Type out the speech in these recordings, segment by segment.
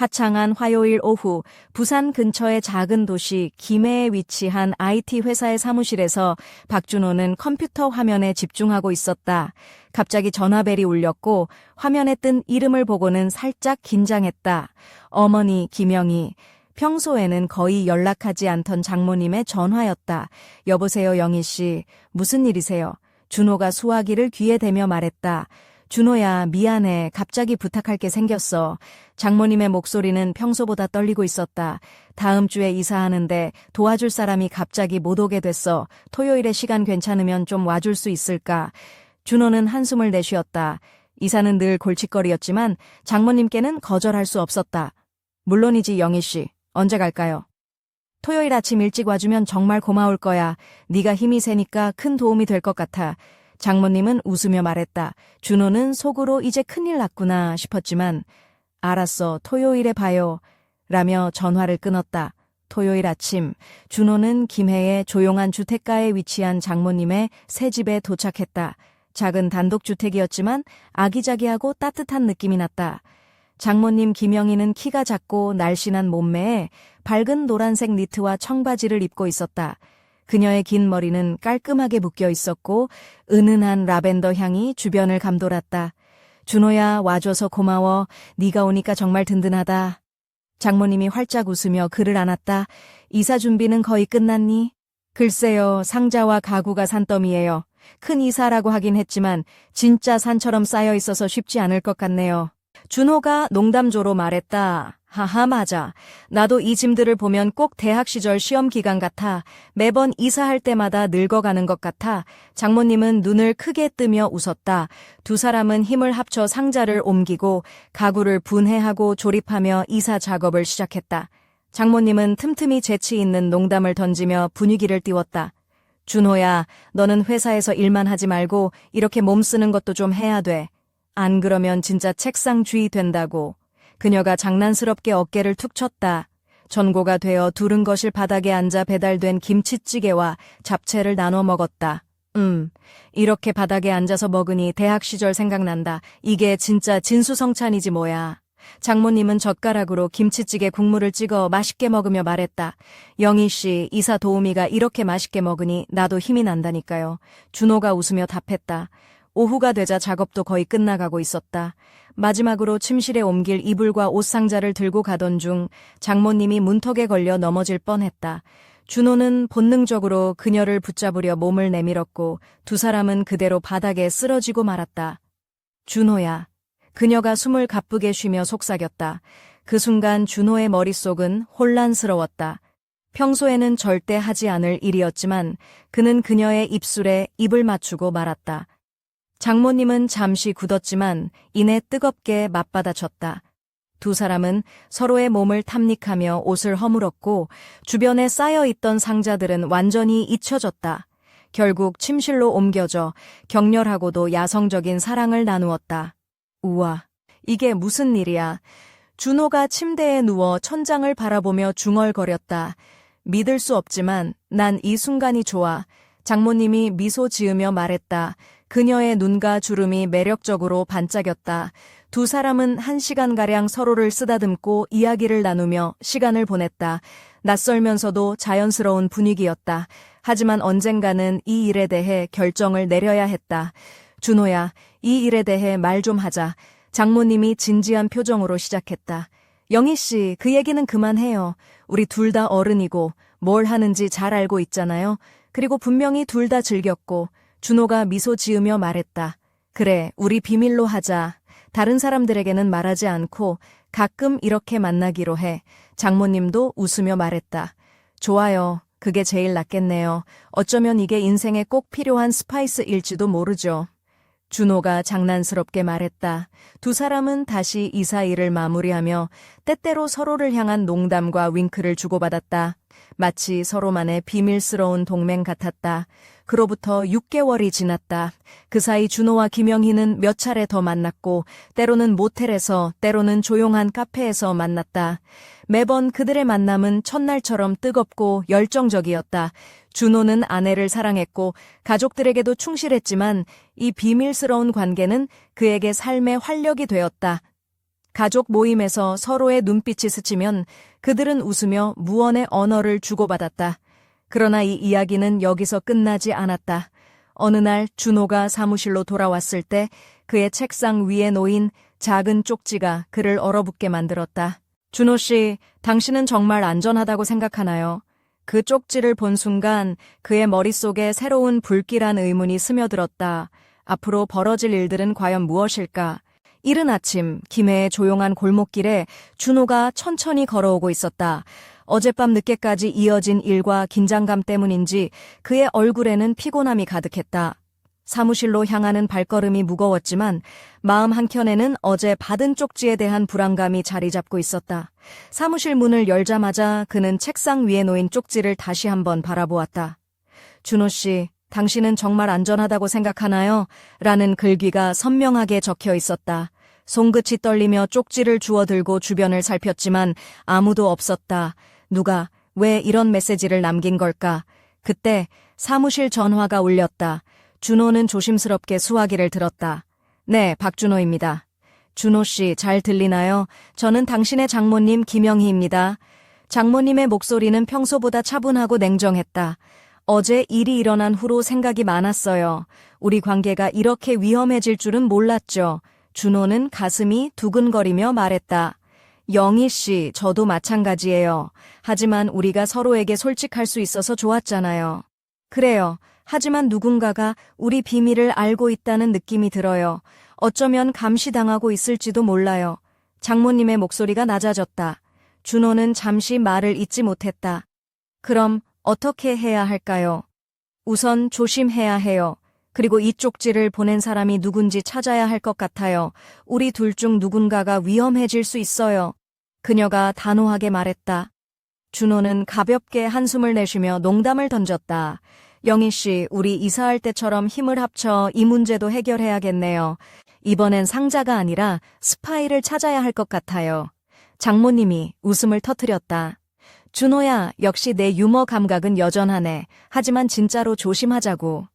화창한 화요일 오후 부산 근처의 작은 도시 김해에 위치한 IT 회사의 사무실에서 박준호는 컴퓨터 화면에 집중하고 있었다. 갑자기 전화벨이 울렸고 화면에 뜬 이름을 보고는 살짝 긴장했다. 어머니 김영희. 평소에는 거의 연락하지 않던 장모님의 전화였다. 여보세요 영희 씨. 무슨 일이세요? 준호가 수화기를 귀에 대며 말했다. 준호야, 미안해. 갑자기 부탁할 게 생겼어. 장모님의 목소리는 평소보다 떨리고 있었다. 다음 주에 이사하는데 도와줄 사람이 갑자기 못 오게 됐어. 토요일에 시간 괜찮으면 좀 와줄 수 있을까? 준호는 한숨을 내쉬었다. 이사는 늘 골칫거리였지만 장모님께는 거절할 수 없었다. 물론이지, 영희 씨. 언제 갈까요? 토요일 아침 일찍 와주면 정말 고마울 거야. 네가 힘이 세니까 큰 도움이 될 것 같아. 장모님은 웃으며 말했다. 준호는 속으로 이제 큰일 났구나 싶었지만 알았어. 토요일에 봐요. 라며 전화를 끊었다. 토요일 아침 준호는 김해의 조용한 주택가에 위치한 장모님의 새 집에 도착했다. 작은 단독주택이었지만 아기자기하고 따뜻한 느낌이 났다. 장모님 김영희는 키가 작고 날씬한 몸매에 밝은 노란색 니트와 청바지를 입고 있었다. 그녀의 긴 머리는 깔끔하게 묶여 있었고 은은한 라벤더 향이 주변을 감돌았다. 준호야 와줘서 고마워. 네가 오니까 정말 든든하다. 장모님이 활짝 웃으며 그를 안았다. 이사 준비는 거의 끝났니? 글쎄요, 상자와 가구가 산더미예요. 큰 이사라고 하긴 했지만 진짜 산처럼 쌓여 있어서 쉽지 않을 것 같네요. 준호가 농담조로 말했다. 하하, 맞아. 나도 이 짐들을 보면 꼭 대학 시절 시험 기간 같아. 매번 이사할 때마다 늙어가는 것 같아. 장모님은 눈을 크게 뜨며 웃었다. 두 사람은 힘을 합쳐 상자를 옮기고 가구를 분해하고 조립하며 이사 작업을 시작했다. 장모님은 틈틈이 재치 있는 농담을 던지며 분위기를 띄웠다. 준호야, 너는 회사에서 일만 하지 말고 이렇게 몸 쓰는 것도 좀 해야 돼. 안 그러면 진짜 책상 주의 된다고. 그녀가 장난스럽게 어깨를 툭 쳤다. 전고가 되어 두른 것을 바닥에 앉아 배달된 김치찌개와 잡채를 나눠 먹었다. 음, 이렇게 바닥에 앉아서 먹으니 대학 시절 생각난다. 이게 진짜 진수성찬이지 뭐야. 장모님은 젓가락으로 김치찌개 국물을 찍어 맛있게 먹으며 말했다. 영희 씨, 이사 도우미가 이렇게 맛있게 먹으니 나도 힘이 난다니까요. 준호가 웃으며 답했다. 오후가 되자 작업도 거의 끝나가고 있었다. 마지막으로 침실에 옮길 이불과 옷 상자를 들고 가던 중 장모님이 문턱에 걸려 넘어질 뻔했다. 준호는 본능적으로 그녀를 붙잡으려 몸을 내밀었고 두 사람은 그대로 바닥에 쓰러지고 말았다. 준호야. 그녀가 숨을 가쁘게 쉬며 속삭였다. 그 순간 준호의 머릿속은 혼란스러웠다. 평소에는 절대 하지 않을 일이었지만 그는 그녀의 입술에 입을 맞추고 말았다. 장모님은 잠시 굳었지만 이내 뜨겁게 맞받아쳤다. 두 사람은 서로의 몸을 탐닉하며 옷을 허물었고 주변에 쌓여있던 상자들은 완전히 잊혀졌다. 결국 침실로 옮겨져 격렬하고도 야성적인 사랑을 나누었다. 우와, 이게 무슨 일이야. 준호가 침대에 누워 천장을 바라보며 중얼거렸다. 믿을 수 없지만 난 이 순간이 좋아. 장모님이 미소 지으며 말했다. 그녀의 눈과 주름이 매력적으로 반짝였다. 두 사람은 한 시간가량 서로를 쓰다듬고 이야기를 나누며 시간을 보냈다. 낯설면서도 자연스러운 분위기였다. 하지만 언젠가는 이 일에 대해 결정을 내려야 했다. 준호야, 이 일에 대해 말 좀 하자. 장모님이 진지한 표정으로 시작했다. 영희 씨, 그 얘기는 그만해요. 우리 둘 다 어른이고 뭘 하는지 잘 알고 있잖아요. 그리고 분명히 둘 다 즐겼고 준호가 미소 지으며 말했다. 그래, 우리 비밀로 하자. 다른 사람들에게는 말하지 않고 가끔 이렇게 만나기로 해. 장모님도 웃으며 말했다. 좋아요. 그게 제일 낫겠네요. 어쩌면 이게 인생에 꼭 필요한 스파이스일지도 모르죠. 준호가 장난스럽게 말했다. 두 사람은 다시 이사 일을 마무리하며 때때로 서로를 향한 농담과 윙크를 주고받았다. 마치 서로만의 비밀스러운 동맹 같았다. 그로부터 6개월이 지났다. 그 사이 준호와 김영희는 몇 차례 더 만났고 때로는 모텔에서 때로는 조용한 카페에서 만났다. 매번 그들의 만남은 첫날처럼 뜨겁고 열정적이었다. 준호는 아내를 사랑했고 가족들에게도 충실했지만 이 비밀스러운 관계는 그에게 삶의 활력이 되었다. 가족 모임에서 서로의 눈빛이 스치면 그들은 웃으며 무언의 언어를 주고받았다. 그러나 이 이야기는 여기서 끝나지 않았다. 어느 날 준호가 사무실로 돌아왔을 때 그의 책상 위에 놓인 작은 쪽지가 그를 얼어붙게 만들었다. 준호 씨, 당신은 정말 안전하다고 생각하나요? 그 쪽지를 본 순간 그의 머릿속에 새로운 불길한 의문이 스며들었다. 앞으로 벌어질 일들은 과연 무엇일까? 이른 아침 김해의 조용한 골목길에 준호가 천천히 걸어오고 있었다. 어젯밤 늦게까지 이어진 일과 긴장감 때문인지 그의 얼굴에는 피곤함이 가득했다. 사무실로 향하는 발걸음이 무거웠지만 마음 한켠에는 어제 받은 쪽지에 대한 불안감이 자리 잡고 있었다. 사무실 문을 열자마자 그는 책상 위에 놓인 쪽지를 다시 한번 바라보았다. 준호 씨, 당신은 정말 안전하다고 생각하나요? 라는 글귀가 선명하게 적혀 있었다. 손끝이 떨리며 쪽지를 주워 들고 주변을 살폈지만 아무도 없었다. 누가 왜 이런 메시지를 남긴 걸까? 그때 사무실 전화가 울렸다. 준호는 조심스럽게 수화기를 들었다. 네, 박준호입니다. 준호 씨, 잘 들리나요? 저는 당신의 장모님 김영희입니다. 장모님의 목소리는 평소보다 차분하고 냉정했다. 어제 일이 일어난 후로 생각이 많았어요. 우리 관계가 이렇게 위험해질 줄은 몰랐죠. 준호는 가슴이 두근거리며 말했다. 영희 씨, 저도 마찬가지예요. 하지만 우리가 서로에게 솔직할 수 있어서 좋았잖아요. 그래요. 하지만 누군가가 우리 비밀을 알고 있다는 느낌이 들어요. 어쩌면 감시당하고 있을지도 몰라요. 장모님의 목소리가 낮아졌다. 준호는 잠시 말을 잇지 못했다. 그럼 어떻게 해야 할까요? 우선 조심해야 해요. 그리고 이 쪽지를 보낸 사람이 누군지 찾아야 할 것 같아요. 우리 둘 중 누군가가 위험해질 수 있어요. 그녀가 단호하게 말했다. 준호는 가볍게 한숨을 내쉬며 농담을 던졌다. 영희 씨, 우리 이사할 때처럼 힘을 합쳐 이 문제도 해결해야겠네요. 이번엔 상자가 아니라 스파이를 찾아야 할 것 같아요. 장모님이 웃음을 터뜨렸다. 준호야, 역시 내 유머 감각은 여전하네. 하지만 진짜로 조심하자고.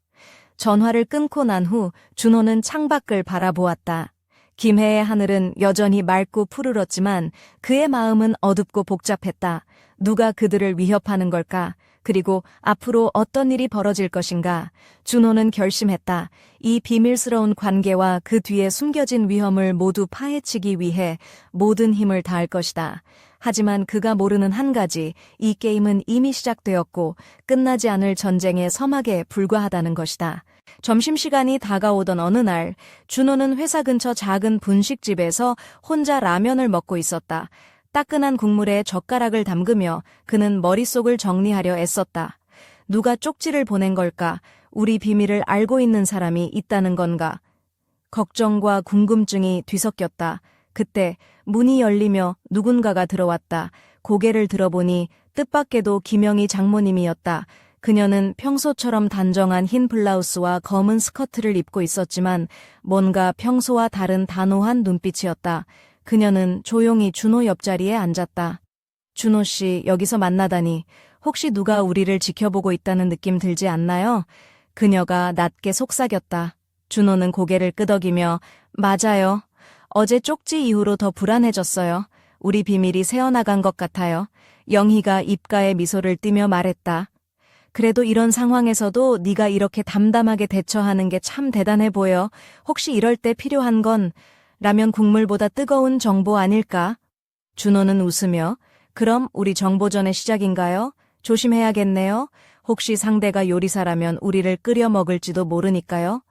전화를 끊고 난 후 준호는 창밖을 바라보았다. 김해의 하늘은 여전히 맑고 푸르렀지만 그의 마음은 어둡고 복잡했다. 누가 그들을 위협하는 걸까? 그리고 앞으로 어떤 일이 벌어질 것인가? 준호는 결심했다. 이 비밀스러운 관계와 그 뒤에 숨겨진 위험을 모두 파헤치기 위해 모든 힘을 다할 것이다. 하지만 그가 모르는 한 가지, 이 게임은 이미 시작되었고 끝나지 않을 전쟁의 서막에 불과하다는 것이다. 점심시간이 다가오던 어느 날, 준호는 회사 근처 작은 분식집에서 혼자 라면을 먹고 있었다. 따끈한 국물에 젓가락을 담그며 그는 머릿속을 정리하려 애썼다. 누가 쪽지를 보낸 걸까? 우리 비밀을 알고 있는 사람이 있다는 건가? 걱정과 궁금증이 뒤섞였다. 그때 문이 열리며 누군가가 들어왔다. 고개를 들어보니 뜻밖에도 김영희 장모님이었다. 그녀는 평소처럼 단정한 흰 블라우스와 검은 스커트를 입고 있었지만 뭔가 평소와 다른 단호한 눈빛이었다. 그녀는 조용히 준호 옆자리에 앉았다. 준호 씨, 여기서 만나다니 혹시 누가 우리를 지켜보고 있다는 느낌 들지 않나요? 그녀가 낮게 속삭였다. 준호는 고개를 끄덕이며 맞아요. 어제 쪽지 이후로 더 불안해졌어요. 우리 비밀이 새어나간 것 같아요. 영희가 입가에 미소를 띠며 말했다. 그래도 이런 상황에서도 네가 이렇게 담담하게 대처하는 게 참 대단해 보여. 혹시 이럴 때 필요한 건 라면 국물보다 뜨거운 정보 아닐까? 준호는 웃으며 그럼 우리 정보전의 시작인가요? 조심해야겠네요. 혹시 상대가 요리사라면 우리를 끓여 먹을지도 모르니까요.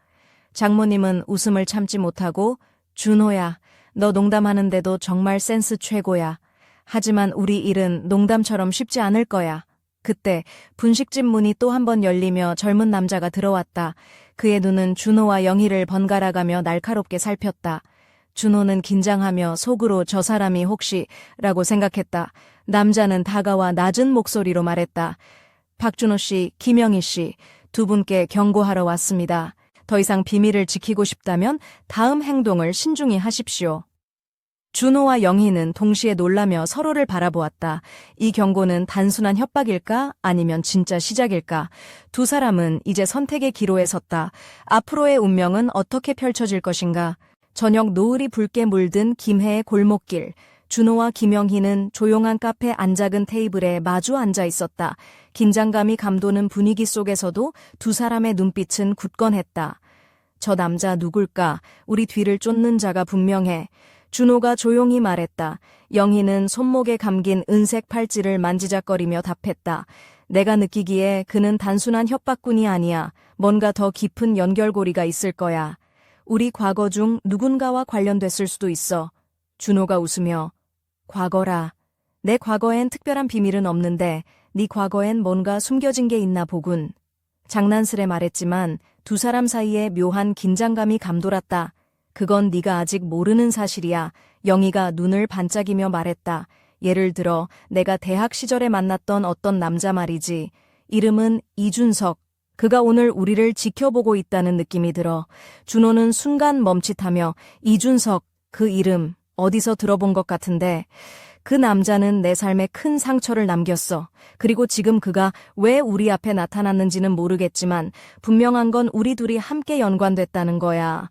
장모님은 웃음을 참지 못하고 준호야, 너 농담하는데도 정말 센스 최고야. 하지만 우리 일은 농담처럼 쉽지 않을 거야. 그때 분식집 문이 또 한 번 열리며 젊은 남자가 들어왔다. 그의 눈은 준호와 영희를 번갈아가며 날카롭게 살폈다. 준호는 긴장하며 속으로 저 사람이 혹시 라고 생각했다. 남자는 다가와 낮은 목소리로 말했다. 박준호 씨, 김영희 씨, 두 분께 경고하러 왔습니다. 더 이상 비밀을 지키고 싶다면 다음 행동을 신중히 하십시오. 준호와 영희는 동시에 놀라며 서로를 바라보았다. 이 경고는 단순한 협박일까? 아니면 진짜 시작일까? 두 사람은 이제 선택의 기로에 섰다. 앞으로의 운명은 어떻게 펼쳐질 것인가? 저녁 노을이 붉게 물든 김해의 골목길. 준호와 김영희는 조용한 카페 안작은 테이블에 마주 앉아 있었다. 긴장감이 감도는 분위기 속에서도 두 사람의 눈빛은 굳건했다. 저 남자 누굴까? 우리 뒤를 쫓는 자가 분명해. 준호가 조용히 말했다. 영희는 손목에 감긴 은색 팔찌를 만지작거리며 답했다. 내가 느끼기에 그는 단순한 협박꾼이 아니야. 뭔가 더 깊은 연결고리가 있을 거야. 우리 과거 중 누군가와 관련됐을 수도 있어. 준호가 웃으며 과거라. 내 과거엔 특별한 비밀은 없는데 네 과거엔 뭔가 숨겨진 게 있나 보군. 장난스레 말했지만 두 사람 사이에 묘한 긴장감이 감돌았다. 그건 네가 아직 모르는 사실이야. 영희가 눈을 반짝이며 말했다. 예를 들어 내가 대학 시절에 만났던 어떤 남자 말이지. 이름은 이준석. 그가 오늘 우리를 지켜보고 있다는 느낌이 들어. 준호는 순간 멈칫하며 이준석, 그 이름 어디서 들어본 것 같은데 그 남자는 내 삶에 큰 상처를 남겼어. 그리고 지금 그가 왜 우리 앞에 나타났는지는 모르겠지만 분명한 건 우리 둘이 함께 연관됐다는 거야.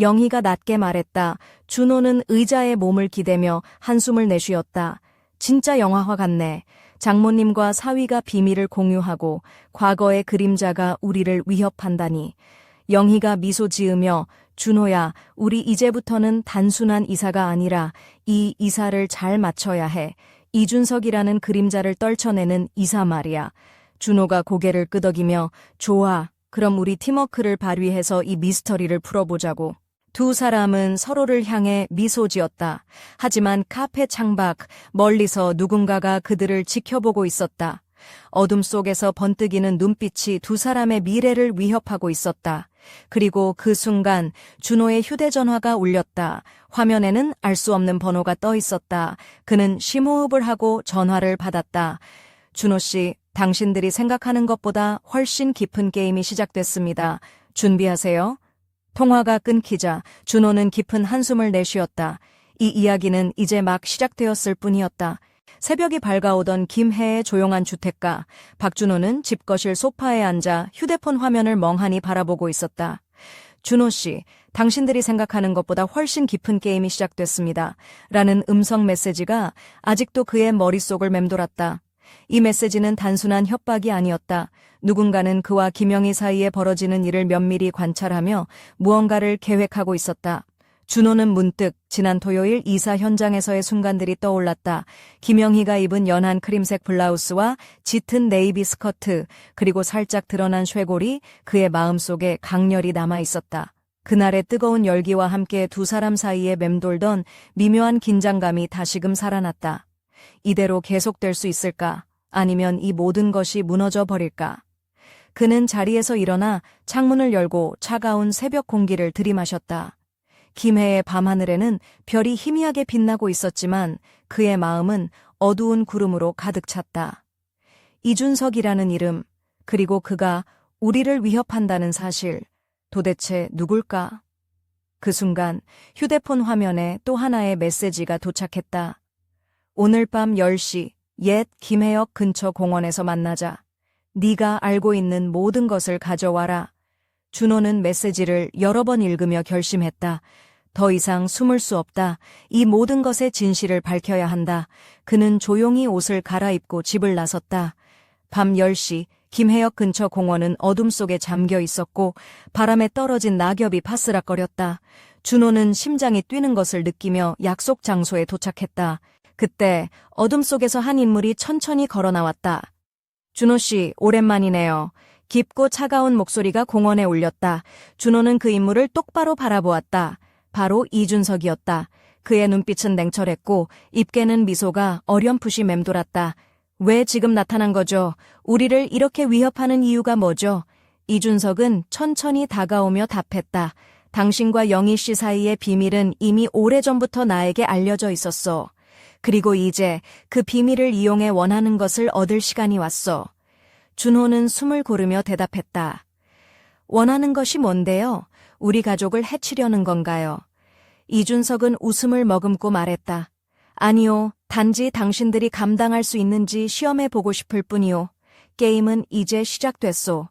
영희가 낮게 말했다. 준호는 의자에 몸을 기대며 한숨을 내쉬었다. 진짜 영화화 같네. 장모님과 사위가 비밀을 공유하고 과거의 그림자가 우리를 위협한다니. 영희가 미소 지으며 준호야, 우리 이제부터는 단순한 이사가 아니라 이 이사를 잘 맞춰야 해. 이준석이라는 그림자를 떨쳐내는 이사 말이야. 준호가 고개를 끄덕이며 좋아. 그럼 우리 팀워크를 발휘해서 이 미스터리를 풀어보자고. 두 사람은 서로를 향해 미소 지었다. 하지만 카페 창밖 멀리서 누군가가 그들을 지켜보고 있었다. 어둠 속에서 번뜩이는 눈빛이 두 사람의 미래를 위협하고 있었다. 그리고 그 순간 준호의 휴대전화가 울렸다. 화면에는 알 수 없는 번호가 떠 있었다. 그는 심호흡을 하고 전화를 받았다. 준호 씨, 당신들이 생각하는 것보다 훨씬 깊은 게임이 시작됐습니다. 준비하세요. 통화가 끊기자 준호는 깊은 한숨을 내쉬었다. 이 이야기는 이제 막 시작되었을 뿐이었다. 새벽이 밝아오던 김해의 조용한 주택가. 박준호는 집 거실 소파에 앉아 휴대폰 화면을 멍하니 바라보고 있었다. 준호 씨, 당신들이 생각하는 것보다 훨씬 깊은 게임이 시작됐습니다. 라는 음성 메시지가 아직도 그의 머릿속을 맴돌았다. 이 메시지는 단순한 협박이 아니었다. 누군가는 그와 김영희 사이에 벌어지는 일을 면밀히 관찰하며 무언가를 계획하고 있었다. 준호는 문득 지난 토요일 이사 현장에서의 순간들이 떠올랐다. 김영희가 입은 연한 크림색 블라우스와 짙은 네이비 스커트, 그리고 살짝 드러난 쇄골이 그의 마음속에 강렬히 남아 있었다. 그날의 뜨거운 열기와 함께 두 사람 사이에 맴돌던 미묘한 긴장감이 다시금 살아났다. 이대로 계속될 수 있을까? 아니면 이 모든 것이 무너져 버릴까? 그는 자리에서 일어나 창문을 열고 차가운 새벽 공기를 들이마셨다. 김해의 밤하늘에는 별이 희미하게 빛나고 있었지만 그의 마음은 어두운 구름으로 가득 찼다. 이준석이라는 이름, 그리고 그가 우리를 위협한다는 사실, 도대체 누굴까? 그 순간 휴대폰 화면에 또 하나의 메시지가 도착했다. 오늘 밤 10시 옛 김해역 근처 공원에서 만나자. 네가 알고 있는 모든 것을 가져와라. 준호는 메시지를 여러 번 읽으며 결심했다. 더 이상 숨을 수 없다. 이 모든 것의 진실을 밝혀야 한다. 그는 조용히 옷을 갈아입고 집을 나섰다. 밤 10시 김해역 근처 공원은 어둠 속에 잠겨 있었고 바람에 떨어진 낙엽이 파스락거렸다. 준호는 심장이 뛰는 것을 느끼며 약속 장소에 도착했다. 그때 어둠 속에서 한 인물이 천천히 걸어 나왔다. 준호 씨, 오랜만이네요. 깊고 차가운 목소리가 공원에 울렸다. 준호는 그 인물을 똑바로 바라보았다. 바로 이준석이었다. 그의 눈빛은 냉철했고 입게는 미소가 어렴풋이 맴돌았다. 왜 지금 나타난 거죠? 우리를 이렇게 위협하는 이유가 뭐죠? 이준석은 천천히 다가오며 답했다. 당신과 영희 씨 사이의 비밀은 이미 오래전부터 나에게 알려져 있었어. 그리고 이제 그 비밀을 이용해 원하는 것을 얻을 시간이 왔어. 준호는 숨을 고르며 대답했다. 원하는 것이 뭔데요? 우리 가족을 해치려는 건가요? 이준석은 웃음을 머금고 말했다. 아니요, 단지 당신들이 감당할 수 있는지 시험해 보고 싶을 뿐이요. 게임은 이제 시작됐소.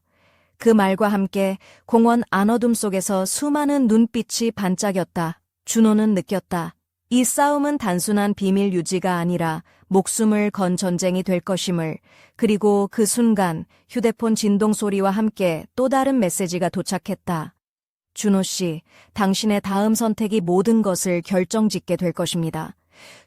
그 말과 함께 공원 안어둠 속에서 수많은 눈빛이 반짝였다. 준호는 느꼈다. 이 싸움은 단순한 비밀 유지가 아니라 목숨을 건 전쟁이 될 것임을, 그리고 그 순간 휴대폰 진동 소리와 함께 또 다른 메시지가 도착했다. 준호 씨, 당신의 다음 선택이 모든 것을 결정짓게 될 것입니다.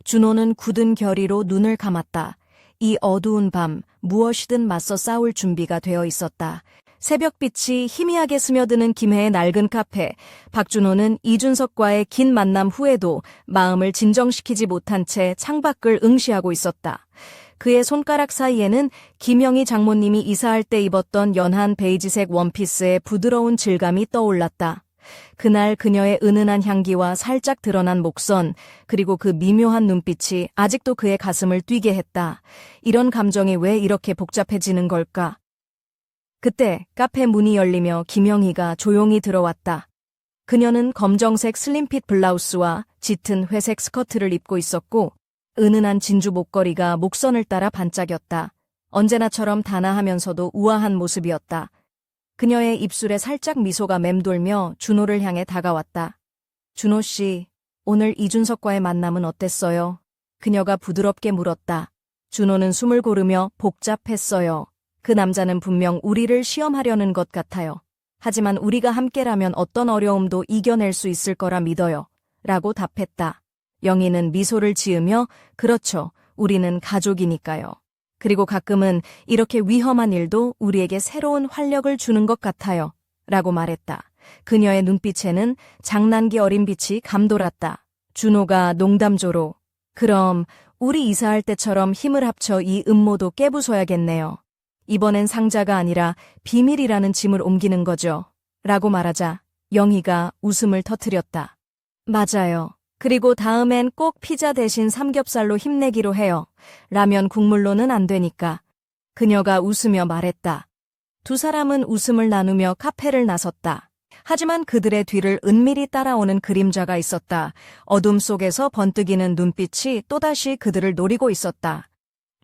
준호는 굳은 결의로 눈을 감았다. 이 어두운 밤 무엇이든 맞서 싸울 준비가 되어 있었다. 새벽빛이 희미하게 스며드는 김해의 낡은 카페. 박준호는 이준석과의 긴 만남 후에도 마음을 진정시키지 못한 채 창밖을 응시하고 있었다. 그의 손가락 사이에는 김영희 장모님이 이사할 때 입었던 연한 베이지색 원피스의 부드러운 질감이 떠올랐다. 그날 그녀의 은은한 향기와 살짝 드러난 목선, 그리고 그 미묘한 눈빛이 아직도 그의 가슴을 뛰게 했다. 이런 감정이 왜 이렇게 복잡해지는 걸까? 그때 카페 문이 열리며 김영희가 조용히 들어왔다. 그녀는 검정색 슬림핏 블라우스와 짙은 회색 스커트를 입고 있었고 은은한 진주 목걸이가 목선을 따라 반짝였다. 언제나처럼 단아하면서도 우아한 모습이었다. 그녀의 입술에 살짝 미소가 맴돌며 준호를 향해 다가왔다. 준호 씨, 오늘 이준석과의 만남은 어땠어요? 그녀가 부드럽게 물었다. 준호는 숨을 고르며 복잡했어요. 그 남자는 분명 우리를 시험하려는 것 같아요. 하지만 우리가 함께라면 어떤 어려움도 이겨낼 수 있을 거라 믿어요. 라고 답했다. 영희는 미소를 지으며 그렇죠. 우리는 가족이니까요. 그리고 가끔은 이렇게 위험한 일도 우리에게 새로운 활력을 주는 것 같아요. 라고 말했다. 그녀의 눈빛에는 장난기 어린 빛이 감돌았다. 준호가 농담조로 그럼 우리 이사할 때처럼 힘을 합쳐 이 음모도 깨부숴야겠네요. 이번엔 상자가 아니라 비밀이라는 짐을 옮기는 거죠. 라고 말하자 영희가 웃음을 터뜨렸다. 맞아요. 그리고 다음엔 꼭 피자 대신 삼겹살로 힘내기로 해요. 라면 국물로는 안 되니까. 그녀가 웃으며 말했다. 두 사람은 웃음을 나누며 카페를 나섰다. 하지만 그들의 뒤를 은밀히 따라오는 그림자가 있었다. 어둠 속에서 번뜩이는 눈빛이 또다시 그들을 노리고 있었다.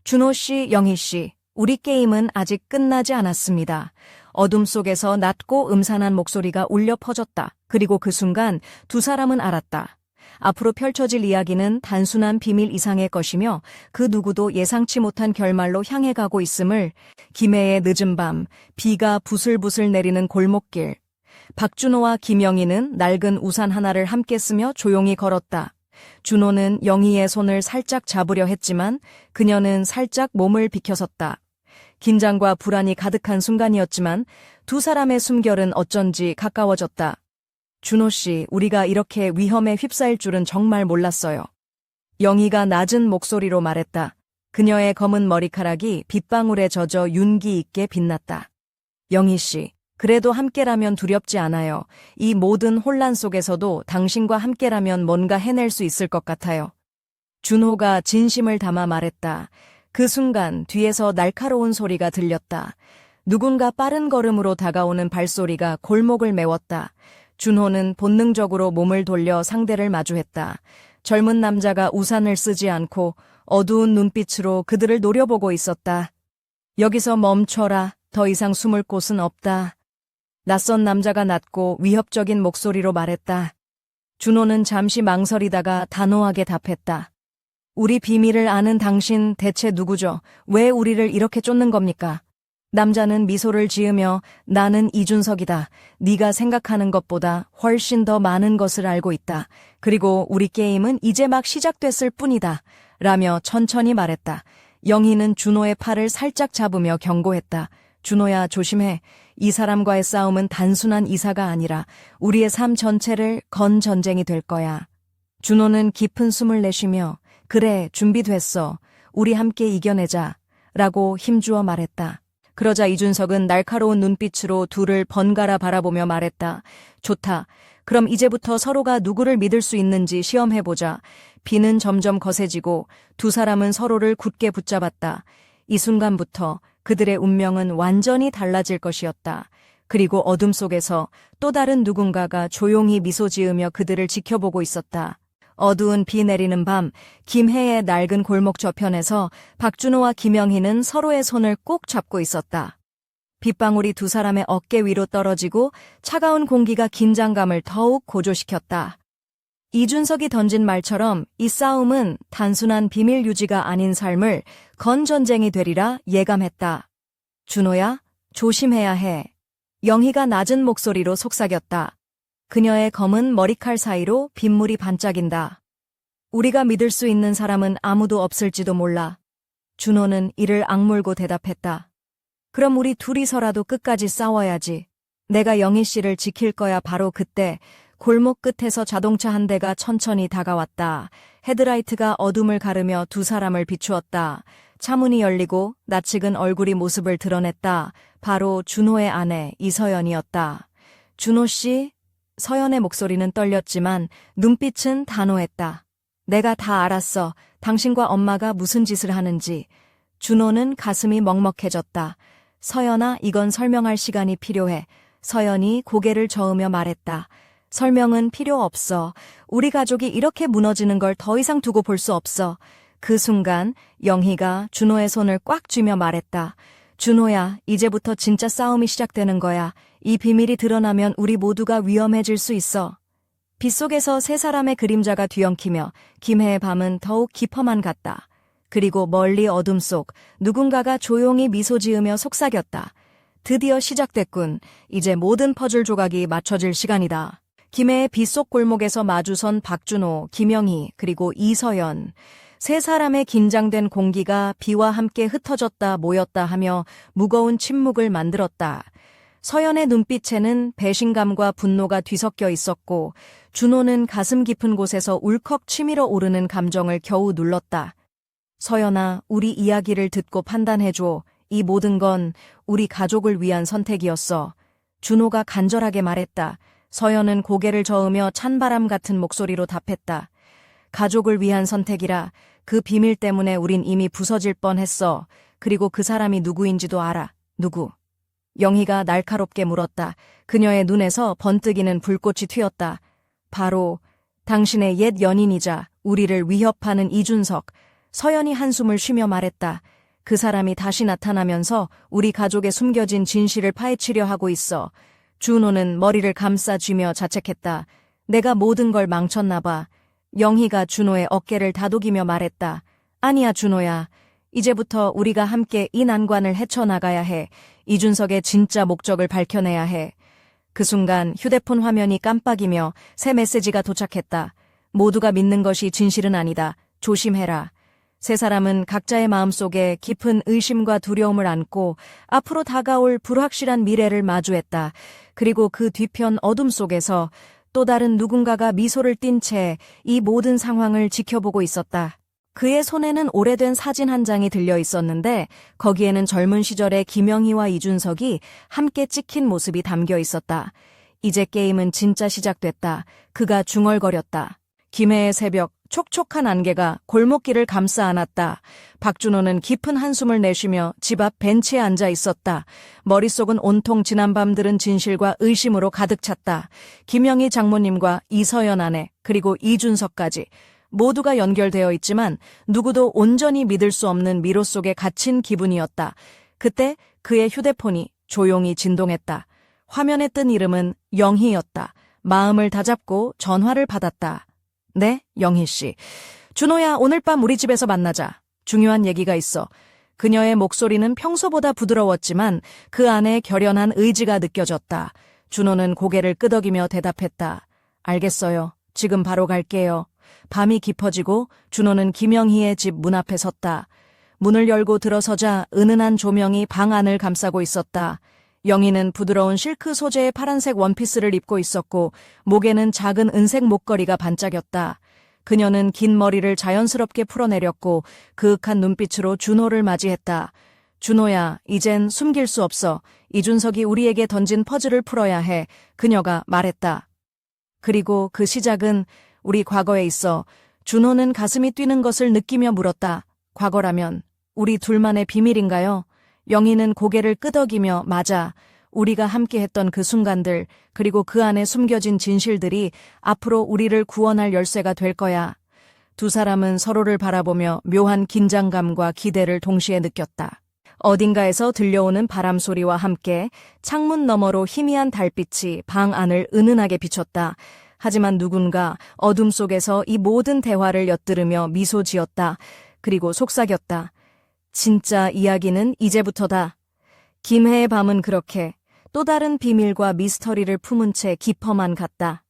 준호 씨, 영희 씨, 우리 게임은 아직 끝나지 않았습니다. 어둠 속에서 낮고 음산한 목소리가 울려 퍼졌다. 그리고 그 순간 두 사람은 알았다. 앞으로 펼쳐질 이야기는 단순한 비밀 이상의 것이며 그 누구도 예상치 못한 결말로 향해 가고 있음을 김해의 늦은 밤, 비가 부슬부슬 내리는 골목길. 박준호와 김영희는 낡은 우산 하나를 함께 쓰며 조용히 걸었다. 준호는 영희의 손을 살짝 잡으려 했지만 그녀는 살짝 몸을 비켜섰다. 긴장과 불안이 가득한 순간이었지만 두 사람의 숨결은 어쩐지 가까워졌다. 준호 씨, 우리가 이렇게 위험에 휩싸일 줄은 정말 몰랐어요. 영희가 낮은 목소리로 말했다. 그녀의 검은 머리카락이 빗방울에 젖어 윤기 있게 빛났다. 영희 씨, 그래도 함께라면 두렵지 않아요. 이 모든 혼란 속에서도 당신과 함께라면 뭔가 해낼 수 있을 것 같아요. 준호가 진심을 담아 말했다. 그 순간 뒤에서 날카로운 소리가 들렸다. 누군가 빠른 걸음으로 다가오는 발소리가 골목을 메웠다. 준호는 본능적으로 몸을 돌려 상대를 마주했다. 젊은 남자가 우산을 쓰지 않고 어두운 눈빛으로 그들을 노려보고 있었다. 여기서 멈춰라. 더 이상 숨을 곳은 없다. 낯선 남자가 낮고 위협적인 목소리로 말했다. 준호는 잠시 망설이다가 단호하게 답했다. 우리 비밀을 아는 당신 대체 누구죠? 왜 우리를 이렇게 쫓는 겁니까? 남자는 미소를 지으며 나는 이준석이다. 네가 생각하는 것보다 훨씬 더 많은 것을 알고 있다. 그리고 우리 게임은 이제 막 시작됐을 뿐이다. 라며 천천히 말했다. 영희는 준호의 팔을 살짝 잡으며 경고했다. 준호야 조심해. 이 사람과의 싸움은 단순한 이사가 아니라 우리의 삶 전체를 건 전쟁이 될 거야. 준호는 깊은 숨을 내쉬며 그래 준비됐어. 우리 함께 이겨내자. 라고 힘주어 말했다. 그러자 이준석은 날카로운 눈빛으로 둘을 번갈아 바라보며 말했다. 좋다. 그럼 이제부터 서로가 누구를 믿을 수 있는지 시험해보자. 비는 점점 거세지고 두 사람은 서로를 굳게 붙잡았다. 이 순간부터 그들의 운명은 완전히 달라질 것이었다. 그리고 어둠 속에서 또 다른 누군가가 조용히 미소 지으며 그들을 지켜보고 있었다. 어두운 비 내리는 밤, 김해의 낡은 골목 저편에서 박준호와 김영희는 서로의 손을 꼭 잡고 있었다. 빗방울이 두 사람의 어깨 위로 떨어지고 차가운 공기가 긴장감을 더욱 고조시켰다. 이준석이 던진 말처럼 이 싸움은 단순한 비밀 유지가 아닌 삶을 건 전쟁이 되리라 예감했다. 준호야, 조심해야 해. 영희가 낮은 목소리로 속삭였다. 그녀의 검은 머리칼 사이로 빗물이 반짝인다. 우리가 믿을 수 있는 사람은 아무도 없을지도 몰라. 준호는 이를 악물고 대답했다. 그럼 우리 둘이서라도 끝까지 싸워야지. 내가 영희 씨를 지킬 거야 바로 그때 골목 끝에서 자동차 한 대가 천천히 다가왔다. 헤드라이트가 어둠을 가르며 두 사람을 비추었다. 차문이 열리고 낯익은 얼굴이 모습을 드러냈다. 바로 준호의 아내 이서연이었다. 준호 씨? 서연의 목소리는 떨렸지만 눈빛은 단호했다. 내가 다 알았어. 당신과 엄마가 무슨 짓을 하는지. 준호는 가슴이 먹먹해졌다. 서연아, 이건 설명할 시간이 필요해. 서연이 고개를 저으며 말했다. 설명은 필요 없어. 우리 가족이 이렇게 무너지는 걸 더 이상 두고 볼 수 없어. 그 순간 영희가 준호의 손을 꽉 쥐며 말했다. 준호야, 이제부터 진짜 싸움이 시작되는 거야. 이 비밀이 드러나면 우리 모두가 위험해질 수 있어. 빗속에서 세 사람의 그림자가 뒤엉키며 김해의 밤은 더욱 깊어만 갔다. 그리고 멀리 어둠 속 누군가가 조용히 미소 지으며 속삭였다. 드디어 시작됐군. 이제 모든 퍼즐 조각이 맞춰질 시간이다. 김해의 빗속 골목에서 마주선 박준호, 김영희, 그리고 이서연. 세 사람의 긴장된 공기가 비와 함께 흩어졌다 모였다 하며 무거운 침묵을 만들었다. 서연의 눈빛에는 배신감과 분노가 뒤섞여 있었고, 준호는 가슴 깊은 곳에서 울컥 치밀어 오르는 감정을 겨우 눌렀다. 서연아, 우리 이야기를 듣고 판단해줘. 이 모든 건 우리 가족을 위한 선택이었어. 준호가 간절하게 말했다. 서연은 고개를 저으며 찬바람 같은 목소리로 답했다. 가족을 위한 선택이라 그 비밀 때문에 우린 이미 부서질 뻔했어. 그리고 그 사람이 누구인지도 알아. 누구? 영희가 날카롭게 물었다. 그녀의 눈에서 번뜩이는 불꽃이 튀었다. 바로 당신의 옛 연인이자 우리를 위협하는 이준석. 서연이 한숨을 쉬며 말했다. 그 사람이 다시 나타나면서 우리 가족의 숨겨진 진실을 파헤치려 하고 있어. 준호는 머리를 감싸 쥐며 자책했다. 내가 모든 걸 망쳤나 봐. 영희가 준호의 어깨를 다독이며 말했다. 아니야, 준호야. 이제부터 우리가 함께 이 난관을 헤쳐나가야 해. 이준석의 진짜 목적을 밝혀내야 해. 그 순간 휴대폰 화면이 깜빡이며 새 메시지가 도착했다. 모두가 믿는 것이 진실은 아니다. 조심해라. 세 사람은 각자의 마음속에 깊은 의심과 두려움을 안고 앞으로 다가올 불확실한 미래를 마주했다. 그리고 그 뒤편 어둠 속에서 또 다른 누군가가 미소를 띤 채 이 모든 상황을 지켜보고 있었다. 그의 손에는 오래된 사진 한 장이 들려 있었는데 거기에는 젊은 시절의 김영희와 이준석이 함께 찍힌 모습이 담겨 있었다. 이제 게임은 진짜 시작됐다. 그가 중얼거렸다. 김해의 새벽, 촉촉한 안개가 골목길을 감싸 안았다. 박준호는 깊은 한숨을 내쉬며 집 앞 벤치에 앉아 있었다. 머릿속은 온통 지난 밤 들은 진실과 의심으로 가득 찼다. 김영희 장모님과 이서연 아내, 그리고 이준석까지 모두가 연결되어 있지만 누구도 온전히 믿을 수 없는 미로 속에 갇힌 기분이었다. 그때 그의 휴대폰이 조용히 진동했다. 화면에 뜬 이름은 영희였다. 마음을 다잡고 전화를 받았다. 네, 영희 씨. 준호야, 오늘 밤 우리 집에서 만나자. 중요한 얘기가 있어. 그녀의 목소리는 평소보다 부드러웠지만 그 안에 결연한 의지가 느껴졌다. 준호는 고개를 끄덕이며 대답했다. 알겠어요. 지금 바로 갈게요. 밤이 깊어지고 준호는 김영희의 집 문 앞에 섰다. 문을 열고 들어서자 은은한 조명이 방 안을 감싸고 있었다. 영희는 부드러운 실크 소재의 파란색 원피스를 입고 있었고 목에는 작은 은색 목걸이가 반짝였다. 그녀는 긴 머리를 자연스럽게 풀어내렸고 그윽한 눈빛으로 준호를 맞이했다. 준호야, 이젠 숨길 수 없어. 이준석이 우리에게 던진 퍼즐을 풀어야 해. 그녀가 말했다. 그리고 그 시작은 우리 과거에 있어. 준호는 가슴이 뛰는 것을 느끼며 물었다. 과거라면 우리 둘만의 비밀인가요? 영희는 고개를 끄덕이며 맞아. 우리가 함께 했던 그 순간들, 그리고 그 안에 숨겨진 진실들이 앞으로 우리를 구원할 열쇠가 될 거야. 두 사람은 서로를 바라보며 묘한 긴장감과 기대를 동시에 느꼈다. 어딘가에서 들려오는 바람 소리와 함께 창문 너머로 희미한 달빛이 방 안을 은은하게 비췄다. 하지만 누군가 어둠 속에서 이 모든 대화를 엿들으며 미소 지었다. 그리고 속삭였다. 진짜 이야기는 이제부터다. 김해의 밤은 그렇게 또 다른 비밀과 미스터리를 품은 채 깊어만 갔다.